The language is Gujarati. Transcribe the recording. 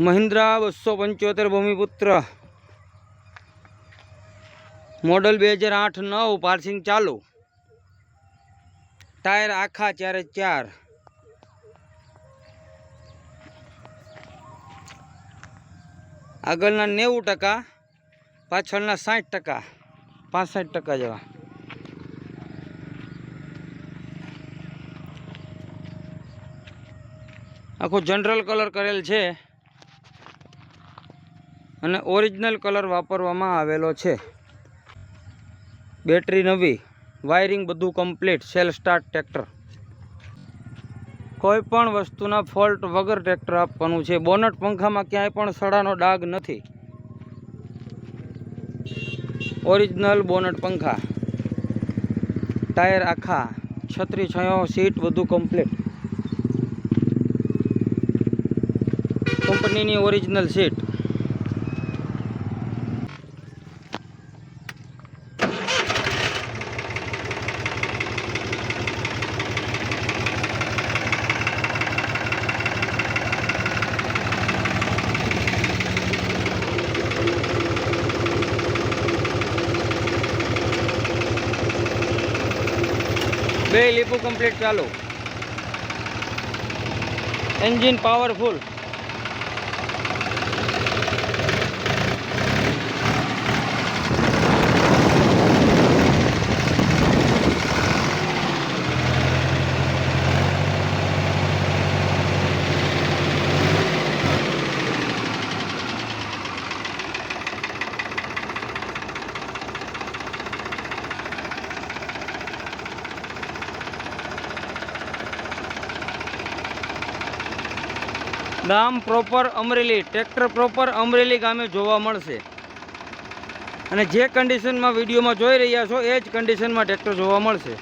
મહિન્દ્રા બસો પંચોતેર ભૂમિપુત્ર. મોડલ બે હજાર આઠ નવ, પાર્સિંગ ચાલુ. ટાયર આખા ચારે ચાર. આગળના નેવું ટકા, પાછળના સાઠ ટકા, પાસઠ ટકા જેવા. આખો જનરલ કલર કરેલ છે. અને ઓરિજિનલ કલર વાપરવામાં આવેલો છે. બેટરી નવી, વાયરિંગ બધું કમ્પ્લીટ, સેલ સ્ટાર્ટ ટ્રેક્ટર. કોઈ પણ વસ્તુના ફોલ્ટ વગર ટ્રેક્ટર આપવાનું છે. બોનટ પંખામાં ક્યાંય પણ સડાનો ડાઘ નથી. ઓરિજિનલ બોનટ પંખા. ટાયર આખા, છત્રી છયો, સીટ બધું કમ્પ્લીટ. કંપનીની ઓરિજિનલ સીટ. બે લીપુ કમ્પ્લીટ ચાલુ. એન્જિન પાવરફુલ ગામ proper Amreli tractor proper Amreli ગામે જોવા મળશે. અને જે કન્ડિશનમાં વિડીયોમાં જોઈ રહ્યા છો, એ જ કન્ડિશનમાં ટ્રેક્ટર જોવા મળશે.